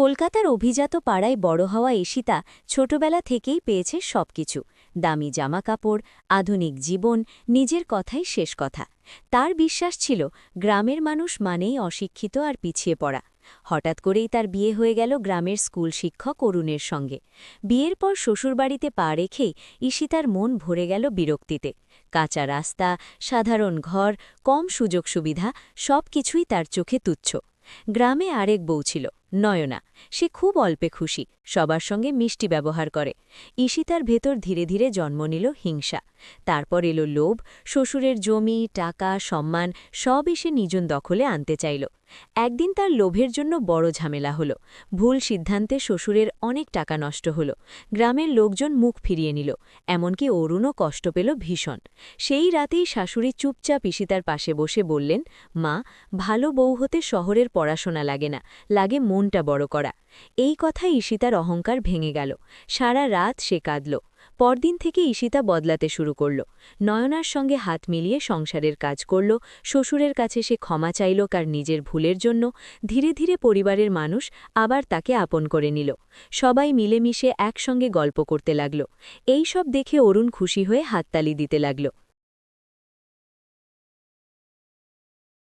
কলকাতার অভিজাত পাড়ায় বড় হওয়া এশিতা ছোটবেলা থেকেই পেয়েছে সবকিছু। দামি জামাকাপড়, আধুনিক জীবন, নিজের কথাই শেষ কথা। তার বিশ্বাস ছিল, গ্রামের মানুষ মানেই অশিক্ষিত আর পিছিয়ে পড়া। হঠাৎ করেই তার বিয়ে হয়ে গেল গ্রামের স্কুল শিক্ষক অরুণের সঙ্গে। বিয়ের পর শ্বশুরবাড়িতে পা রেখেই ঈশিতার মন ভরে গেল বিরক্তিতে। কাঁচা রাস্তা, সাধারণ ঘর, কম সুযোগ সুবিধা সব কিছুই তার চোখে তুচ্ছ। গ্রামে আরেক বউ ছিল। নয়না, সে খুব অল্পে খুশি, সবার সঙ্গে মিষ্টি ব্যবহার করে। ঈশিতার ভেতর ধীরে ধীরে জন্ম নিল হিংসা। তারপর এলো লোভ, শ্বশুরের জমি, টাকা, সম্মান সব এসে নিজন দখলে আনতে চাইল। একদিন তার লোভের জন্য বড় ঝামেলা হলো। ভুল সিদ্ধান্তে শ্বশুরের অনেক টাকা নষ্ট হলো। গ্রামের লোকজন মুখ ফিরিয়ে নিল, এমনকি অরুণও কষ্ট পেল ভীষণ। সেই রাতেই শাশুড়ি চুপচাপ ঈশিতার পাশে বসে বললেন, মা, ভালো বউ হতে শহরের পড়াশোনা লাগে না, লাগে মনটা বড় করা। এই কথায় ঈশিতার অহংকার ভেঙে গেল। সারা রাত সে কাঁদল। পরদিন থেকে ঈশিতা বদলাতে শুরু করল। নয়নার সঙ্গে হাত মিলিয়ে সংসারের কাজ করল। শ্বশুরের কাছে সে ক্ষমা চাইল কার নিজের ভুলের জন্য। ধীরে ধীরে পরিবারের মানুষ আবার তাকে আপন করে নিল। সবাই মিলেমিশে একসঙ্গে গল্প করতে লাগল। এই সব দেখে অরুণ খুশি হয়ে হাততালি দিতে লাগল।